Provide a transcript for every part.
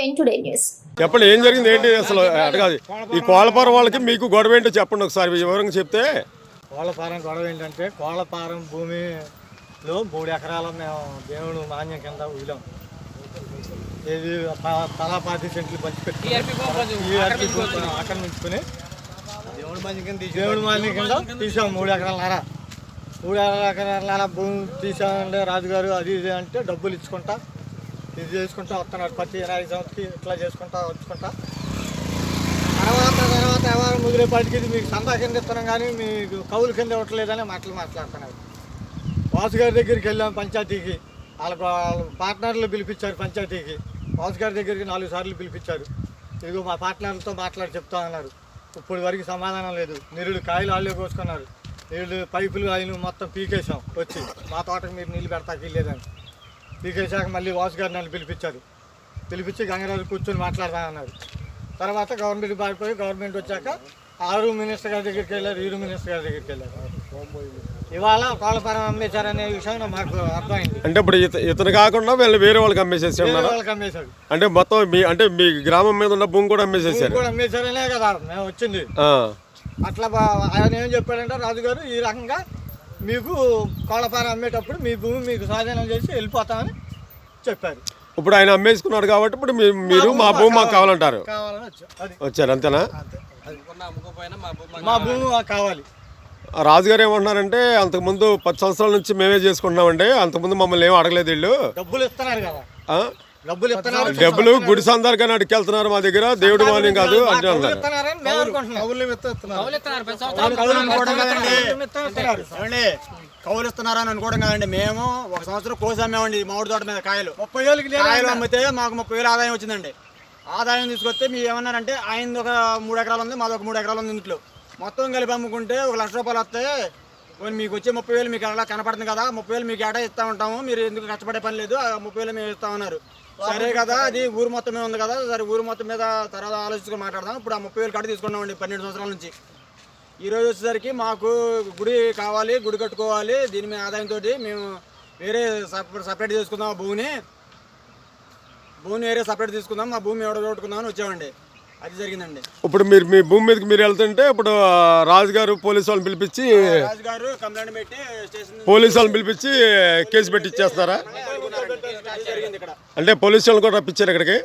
ఎన్ today news. చెప్పండి ఏం జరిగింది ఏంటి అసలు? అడగాది ఈ కోళ్ళపారం వాళ్ళకి మీకు గొడవ ఏంటో చెప్పండి ఒకసారి వివరంగా చెప్తే. కోళ్ళపారం గొడవ ఏంటంటే కోళ్ళపారం భూమిలో మూడు ఎకరాలు మేము దేవుడు మాన్యం కింద వదిలాం ప- తలా పాతి సెంట్లు పంచిపెట్టి ఆక్రమించుకుని దేవుడు మాన్యం కింద తీసాం మూడు ఎకరాల నర. మూడు ఎకరాల నర భూమి తీసామంటే రాజుగారు అది ఇది అంటే డబ్బులు ఇచ్చుకుంటా ఇది చేసుకుంటా వస్తున్నాడు. ప్రతి వినాయక చవితికి ఇట్లా చేసుకుంటా వచ్చుకుంటా. తర్వాత తర్వాత ఎవరు ముదిరేపాటికి ఇది మీకు సందా కింద ఇస్తున్నాం కానీ మీకు కౌలు కింద ఇవ్వట్లేదని మాటలు మాట్లాడుతున్నారు. వాసు గారి దగ్గరికి వెళ్ళాం పంచాయతీకి. వాళ్ళ పార్ట్నర్లు పిలిపించారు పంచాయతీకి. వాసు గారి దగ్గరికి నాలుగు సార్లు పిలిపించారు. ఇదిగో మా పార్ట్నర్లతో మాట్లాడి చెప్తా అన్నారు. ఇప్పుడు వరకు సమాధానం లేదు. నీళ్ళు కాయలు వాళ్ళే కోసుకున్నారు. నీళ్ళు పైపులు ఆయన మొత్తం పీకేసాం వచ్చి మా తోటకు మీరు నీళ్ళు పెడతాకి లేదని పీకేశాక మళ్ళీ వాసు గారు నన్ను పిలిపించారు. పిలిపించి గంగరాజు కూర్చొని మాట్లాడదామన్నారు తర్వాత గవర్నమెంట్ పారిపోయి గవర్నమెంట్ వచ్చాక ఆరు మినిస్టర్ గారి దగ్గరికి వెళ్ళారు ఈరు మినిస్టర్ గారి దగ్గరికి వెళ్ళారు. ఇవాళ కోళ్ళపారం అమ్మేశారనే విషయం మాకు అర్థమైంది. అంటే ఇప్పుడు ఇత ఇతను కాకుండా వీళ్ళు వేరే వాళ్ళకి అమ్మేసేసి వేరే ఉన్నారు? వాళ్ళకి అమ్మేశారు. అంటే మొత్తం మీ అంటే మీ గ్రామం మీద ఉన్న భూమి కూడా అమ్మేసేసారు. కూడా అమ్మేశారనే కదా మేము వచ్చింది. అట్లా ఆయన ఏం చెప్పాడంటే రాజుగారు ఈ రకంగా మీకు కోళ్ళపారం అమ్మేటప్పుడు మీ భూమి మీకు స్వాధీనం చేసి వెళ్ళిపోతామని చెప్పారు. ఇప్పుడు ఆయన అమ్మేసుకున్నాడు కాబట్టి ఇప్పుడు మీ- మీరు మా భూమి మాకు కావాలంటారు. కావాలని వచ్చాం. అది. వచ్చారు అంతేనా? మా భూమి మాకు కావాలి. రాజుగారు ఏమంటున్నారంటే అంతకుముందు పది సంవత్సరాల నుంచి మేమే చేసుకుంటున్నామండి అంతకుముందు మమ్మల్ని ఏం అడగలేదు వీళ్ళు. డబ్బులు ఇస్తున్నారు కదా. ఆ? డబ్బులు ఇస్తున్నారు? డబ్బులు గుడి సందర్గానే అడుకెళ్తున్నారు మా దగ్గర. దేవుడు మాన్యం కాదు కౌలు ఇస్తున్నారని అనుకోవడం కాదండి. మేము ఒక సంవత్సరం కోసి అమ్మామండి ఈ మామిడి తోట మీద కాయలు. ముప్పై వేలకి కాయలు అమ్మితే మాకు ముప్పై వేలు ఆదాయం వచ్చిందండి. ఆదాయం తీసుకొస్తే మీరు ఏమన్నారంటే ఆయన ఒక మూడు ఎకరాలు ఉంది మాది ఒక మూడు ఎకరాలు ఉంది ఇంట్లో. మొత్తం కలిపి అమ్ముకుంటే ఒక లక్ష రూపాయలు వస్తే పోనీ మీకు వచ్చే ముప్పై వేలు మీకు అలా కనపడుతుంది కదా ముప్పై వేలు మీకు ఏటా ఇస్తా ఉంటాము మీరు ఎందుకు కష్టపడే పని లేదు ఆ ముప్పై వేలు మేము ఇస్తామన్నారు. సరే కదా అది ఊరు మొత్తం మీద ఉంది కదా సరే ఊరు మొత్తం మీద తర్వాత ఆలోచించుకొని మాట్లాడదాం. ఇప్పుడు ఆ ముప్పై వేలు కట్ట తీసుకున్నామండి పన్నెండు సంవత్సరాల నుంచి. ఈ రోజు వచ్చేసరికి మాకు గుడి కావాలి గుడి కట్టుకోవాలి దీని మీద ఆదాయంతో మేము వేరే సపరేట్ చేసుకుందాం ఆ భూమిని. భూమిని వేరే సపరేట్ తీసుకుందాం మా భూమి ఎవడ కొట్టుకుందాం అని వచ్చామండి. అది జరిగిందండి. ఇప్పుడు మీరు మీ భూమి మీదకి మీరు వెళ్తుంటే ఇప్పుడు రాజుగారు పోలీసు వాళ్ళని పిలిపించి రాజు గారు కంప్లైంట్ పెట్టి పోలీసు వాళ్ళని పిలిపించి కేసు పెట్టి ఇచ్చేస్తారా? అంటే పోలీసు వాళ్ళని కూడా రప్పించారు ఇక్కడికి?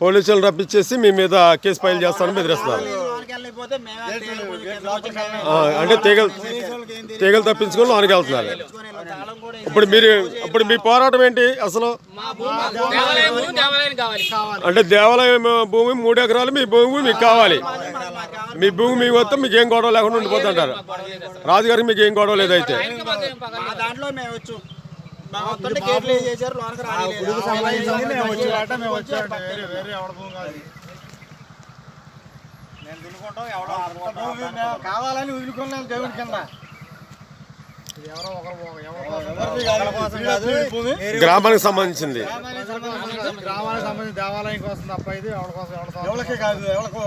పోలీసు వాళ్ళని రప్పించేసి మీ మీద కేసు ఫైల్ చేస్తారని బెదిరిస్తున్నారు అంటే తీగలు తీగలు తప్పించుకొని లోనికి వెళ్తున్నారు. ఇప్పుడు మీరు ఇప్పుడు మీ పోరాటం ఏంటి అసలు? అంటే దేవాలయం భూమి మూడు ఎకరాలు మీ భూమి మీకు కావాలి. మీ భూమి మీకు వస్తే మీకు ఏం గొడవ లేకుండా ఉండిపోతుంటారు. రాజుగారికి మీకు ఏం గొడవ లేదైతే. దాంట్లో మేము కావాలని వదులుకున్నాం దేవుడి కింద. గ్రామానికి సంబంధించింది. గ్రామానికి సంబంధించి దేవాలయం కోసం తప్ప ఇది ఎవరి కోసం ఎవరికి కాదు ఎవరికి